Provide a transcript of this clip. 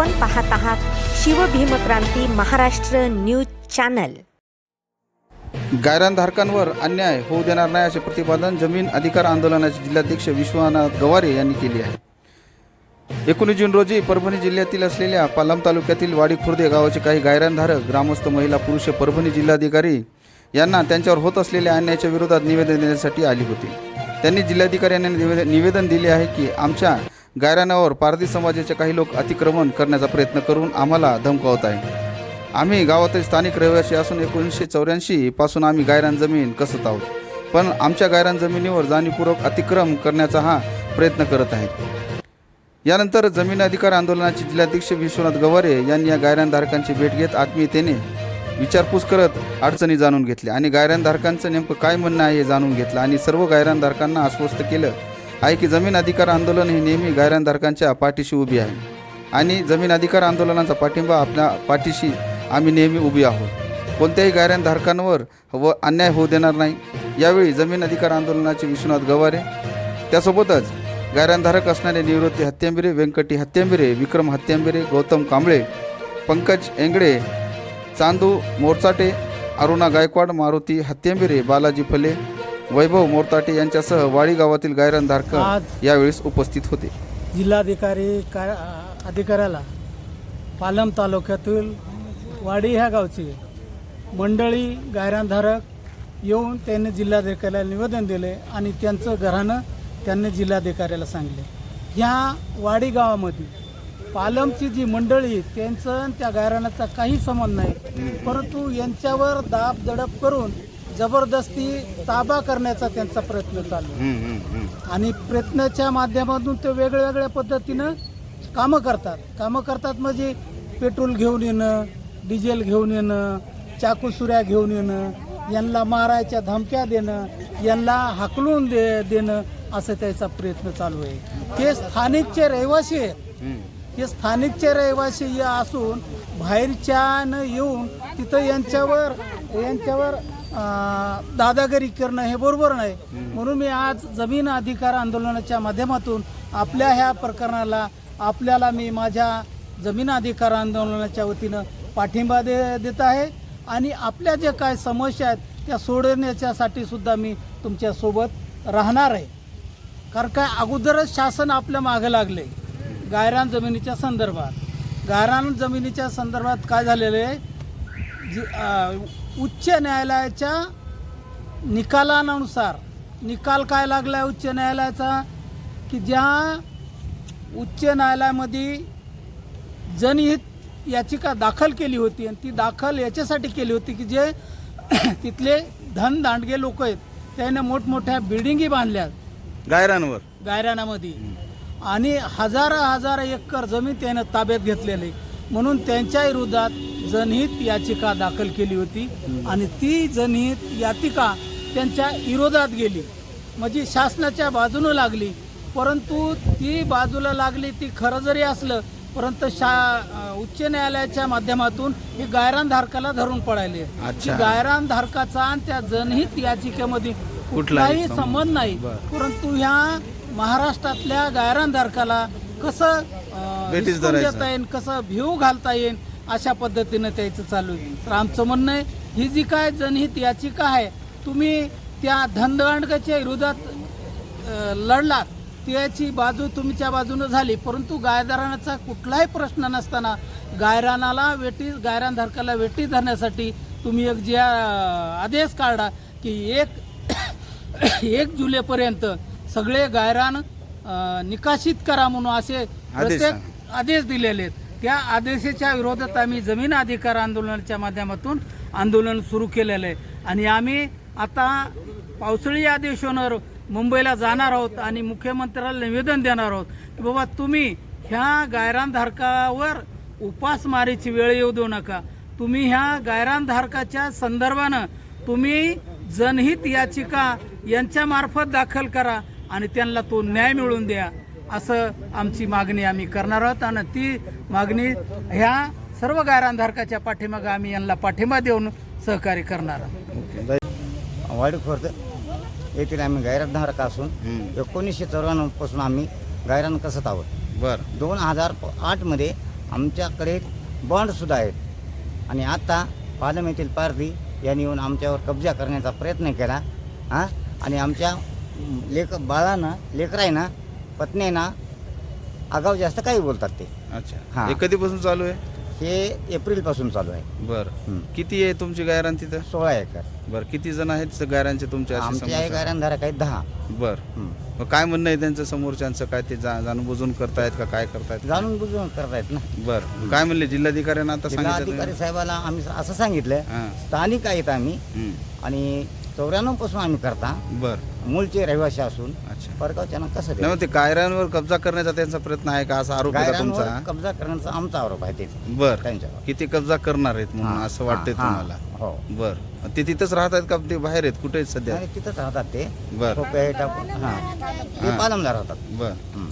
आपण पाहत आहात शिवभीमक्रांती महाराष्ट्र न्यूज चॅनल. गायरानधारकांवर अन्याय होऊ देणार नाही असे प्रतिपादन जमीन अधिकार आंदोलनाचे जिल्हाध्यक्ष विश्वनाथ गवारे यांनी केले आहे. एकोणीस जून रोजी परभणी जिल्ह्यातील असलेल्या पालम तालुक्यातील वाडी खुर्दे गावाचे काही गायरानधारक ग्रामस्थ महिला पुरुष परभणी जिल्हाधिकारी यांना त्यांच्यावर होत असलेल्या अन्यायाच्या विरोधात निवेदन देण्यासाठी आली होती. त्यांनी जिल्हाधिकाऱ्यांना निवेदन निवेदन दिले आहे की आमच्या गायरानावर पारधी समाजाचे काही लोक अतिक्रमण करण्याचा प्रयत्न करून आम्हाला धमकावत आहे आम्ही गावातील स्थानिक रहिवासी असून एकोणीसशे चौऱ्याऐंशी पासून आम्ही गायरान जमीन कसत आहोत. पण आमच्या गायरान जमिनीवर जाणीवपूर्वक अतिक्रम करण्याचा हा प्रयत्न करत आहेत. यानंतर जमीन अधिकार आंदोलनाचे जिल्हाध्यक्ष विश्वनाथ गवारे यांनी या गायरानधारकांची भेट घेत आत्मीयतेने विचारपूस करत अडचणी जाणून घेतल्या आणि गायरानधारकांचं नेमकं काय म्हणणं आहे हे जाणून घेतलं आणि सर्व गायरानधारकांना आश्वस्त केलं आहे की जमीन अधिकार आंदोलन हे नेहमी गायरानधारकांच्या पाठीशी उभी आहे. आणि जमीन अधिकार आंदोलनाचा पाठिंबा आपल्या पाठीशी आम्ही नेहमी उभी आहोत. कोणत्याही गायरानधारकांवर व अन्याय होऊ देणार नाही. यावेळी जमीन अधिकार आंदोलनाचे विश्वनाथ गवारे त्यासोबतच गायरानधारक असणारे निवृत्ती हत्यांबिरे व्यंकटी हत्यांबिरे विक्रम हत्यांबिरे गौतम कांबळे पंकज एंगडे चांदू मोरचाटे अरुणा गायकवाड मारुती हत्यांबिरे बालाजी फले वैभव मोरताटे यांच्यासह वाडी गावातील गायरानधारक आज यावेळेस उपस्थित होते. जिल्हाधिकारी का अधिकाऱ्याला पालम तालुक्यातील वाडी ह्या गावची मंडळी गायरानधारक येऊन त्यांनी जिल्हाधिकाऱ्याला निवेदन दिले आणि त्यांचं घरानं त्यांनी जिल्हाधिकाऱ्याला सांगले ह्या वाडी गावामध्ये पालमची जी मंडळी आहे, त्यांचं आणि त्या गायरानाचा काही संबंध नाही. परंतु यांच्यावर दाब दडप करून जबरदस्ती ताबा करण्याचा त्यांचा प्रयत्न चालू आहे. आणि प्रयत्नाच्या माध्यमातून ते वेगळ्या वेगळ्या पद्धतीनं कामं करतात. कामं करतात म्हणजे पेट्रोल घेऊन येणं डिझेल घेऊन येणं चाकूसुऱ्या घेऊन येणं यांना मारायच्या धमक्या देणं यांना हाकलून दे देणं असं त्याचा प्रयत्न चालू आहे. ते स्थानिकचे रहिवासी आहेत. हे स्थानिकचे रहिवासी असून बाहेरच्यानं येऊन तिथं यांच्यावर यांच्यावर दादागिरी करणं हे बरोबर नाही. म्हणून मी आज जमीन अधिकार आंदोलनाच्या माध्यमातून आपल्या ह्या प्रकरणाला आपल्याला मी माझ्या जमीन अधिकार आंदोलनाच्या वतीनं पाठिंबा दे देत आहे. आणि आपल्या ज्या काय समस्या आहेत त्या सोडवण्याच्यासाठी सुद्धा मी तुमच्यासोबत राहणार आहे. कारण काय अगोदरच शासन आपल्या मागं लागले गायरान जमिनीच्या संदर्भात. गायरान जमिनीच्या संदर्भात काय झालेलं आहे? जी उच्च न्यायालयाच्या निकालानुसार निकाल काय लागला आहे उच्च न्यायालयाचा? की ज्या उच्च न्यायालयामध्ये जनहित याचिका दाखल केली होती आणि ती दाखल याच्यासाठी केली होती की जे तिथले धन दांडगे लोक आहेत त्याने मोठमोठ्या बिल्डिंगी बांधल्या गायरांवर. गायरानामध्ये. आणि हजार हजार एकर जमीन त्यानं ताब्यात घेतलेली म्हणून त्यांच्या विरोधात जनहित याचिका दाखल केली होती आणि ती जनहित याचिका त्यांच्या विरोधात गेली म्हणजे शासनाच्या बाजूनं लागली परंतु ती बाजूला लागली ती खरं जरी असलं परंतु शा उच्च न्यायालयाच्या माध्यमातून हे गायरानधारकाला धरून पडायले अच्छा. गायरान धारकाचा आणि त्या जनहित याचिकेमध्ये कुठलाही संबंध. नाही. परंतु ह्या महाराष्ट्रातल्या गायरानधारकाला कसं. देता येईल कसं भिव घालता येईल अशा पद्धतीनं त्याचं चालू आहे. तर आमचं म्हणणं आहे ही जी काय जनहित याचिका आहे तुम्ही त्या धनदांडकाच्या विरोधात लढलात त्याची बाजू तुमच्या बाजूनं झाली परंतु गायरानाचा कुठलाही प्रश्न नसताना गायरानाला वेटी गायरानधारकाला वेटी धरण्यासाठी तुम्ही एक जे आदेश काढा की एक एक जुलैपर्यंत सगळे गायरान अं, निकासित करा म्हणून असे प्रत्येक आदेश दिलेले आहेत. त्या आदेशाच्या विरोधात आम्ही जमीन अधिकार आंदोलनाच्या माध्यमातून आंदोलन सुरू केलेलं आहे. आणि आम्ही आता पावसाळी अधिवेशनावर मुंबईला जाणार आहोत आणि मुख्यमंत्र्याला निवेदन देणार आहोत की बाबा तुम्ही ह्या गायरानधारकावर उपासमारीची वेळ येऊ देऊ नका. तुम्ही ह्या गायरानधारकाच्या संदर्भानं तुम्ही जनहित याचिका यांच्यामार्फत दाखल करा आणि त्यांना तो न्याय मिळवून द्या. असं आमची मागणी आम्ही करणार आहोत आणि ती मागणी ह्या सर्व गायरानधारकाच्या पाठीमागं आम्ही यांना पाठिंबा देऊन सहकार्य करणार आहोत. वाडी खुर्द येथील आम्ही गायरानधारक असून एकोणीसशे चौऱ्याण्णवपासून आम्ही गायरान कसत आहोत. बर. दोन हजार आठमध्ये आमच्याकडे बॉन्डसुद्धा आहेत आणि आता पालम येथील पारधी यांनी येऊन आमच्यावर कब्जा करण्याचा प्रयत्न केला हां? आणि आमच्या लेक बाळांना लेकरांना पत्नीना आगाव जास्त काही बोलतात ते. अच्छा. हा. हे कधीपासून चालू आहे? हे एप्रिलपासून चालू आहे. बरं. किती आहे तुमची गायरान तिथं? सोळा एकर. बरं किती जण आहेत गायरांचे तुमचे असे आमचे आहे समोरचे? गायरानधारक आहेत दहा. बरं. मग काय म्हणणं आहे त्यांचं समोरच्यांचं? काय ते जा- जाणून बुजून करतायत का काय करतायत? जाणून बुजून करतायत ना. बरं. काय म्हणले? जिल्हाधिकाऱ्यांना आता सांगितलं जिल्हाधिकारी तुम्ही? साहेबाला आम्ही असं सांगितलं. हां. स्थानिक आहेत आम्ही. आणि चौऱ्याण्णवपासून आम्ही करता. बरं. मूळचे रहिवासी असून अच्छा. परगावच्यांना कसं नाही मग ते गायरांवर कब्जा करण्याचा त्यांचा प्रयत्न आहे का? असा आरोप आहे गायरांवर तुमचा? कब्जा करण्याचा आमचा आरोप आहे तेच. बर. त्यांच्यावर. किती कब्जा करणार आहेत म्हणून हां, असं वाटतंय हां, तुम्हाला? हो. बर. ते तिथंच राहत आहेत का? ते बाहेर आहेत? कुठे आहेत सध्या? आणि तिथंच राहतात ते. बर. टाकून हां. ते हां. पालमदार राहतात. बर. हं.